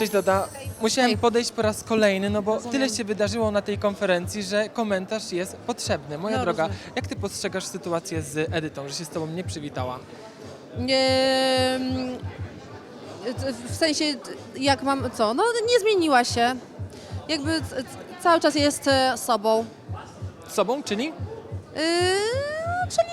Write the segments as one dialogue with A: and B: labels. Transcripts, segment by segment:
A: Cześć Doda. Musiałem podejść po raz kolejny, no bo
B: Rozumiem.
A: tyle się wydarzyło na tej konferencji, że komentarz jest potrzebny. Moja
B: No,
A: droga,
B: rozumiem.
A: jak ty postrzegasz sytuację z Edytą, że się z tobą nie przywitała?
B: W sensie, jak mam, co? No nie zmieniła się. Jakby c- c- cały czas jest e, sobą.
A: Z sobą, czyli?
B: Yy, czyli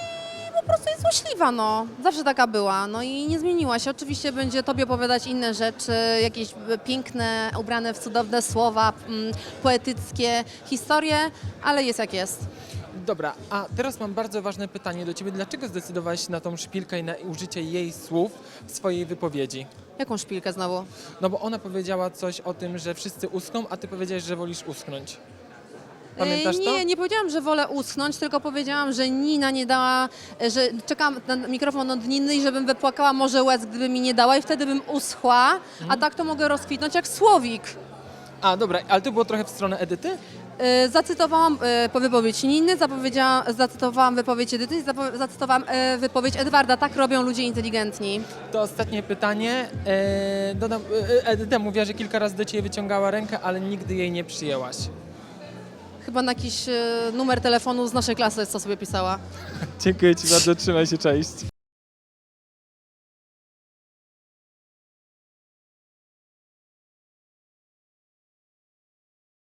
B: prostu jest złośliwa, no. Zawsze taka była, no i nie zmieniła się. Oczywiście będzie tobie opowiadać inne rzeczy, jakieś piękne, ubrane w cudowne słowa, mm, poetyckie historie, ale jest jak jest.
A: Dobra, a teraz mam bardzo ważne pytanie do ciebie. Dlaczego zdecydowałeś się na tą szpilkę i na użycie jej słów w swojej wypowiedzi?
B: Jaką szpilkę znowu?
A: No bo ona powiedziała coś o tym, że wszyscy uschną, a ty powiedziałeś, że wolisz uschnąć. Pamiętasz
B: E,
A: to?
B: Nie, nie powiedziałam, że wolę uschnąć, tylko powiedziałam, że Nina nie dała, że czekam na mikrofon od Niny i żebym wypłakała może łez, gdyby mi nie dała i wtedy bym uschła,
A: Mhm.
B: a tak to mogę rozkwitnąć jak słowik.
A: A, dobra, ale to było trochę w stronę Edyty?
B: E, Zacytowałam e, po wypowiedź Niny, zapowiedziałam- zacytowałam wypowiedź Edyty i zapo- zacytowałam e, wypowiedź Edwarda. Tak robią ludzie inteligentni.
A: To ostatnie pytanie. E, dodam, e, Edyta mówiła, że kilka razy do ciebie wyciągała rękę, ale nigdy jej nie przyjęłaś.
B: Chyba na jakiś e, numer telefonu z naszej klasy, co sobie pisała.
A: Dziękuję ci bardzo, trzymaj się, cześć.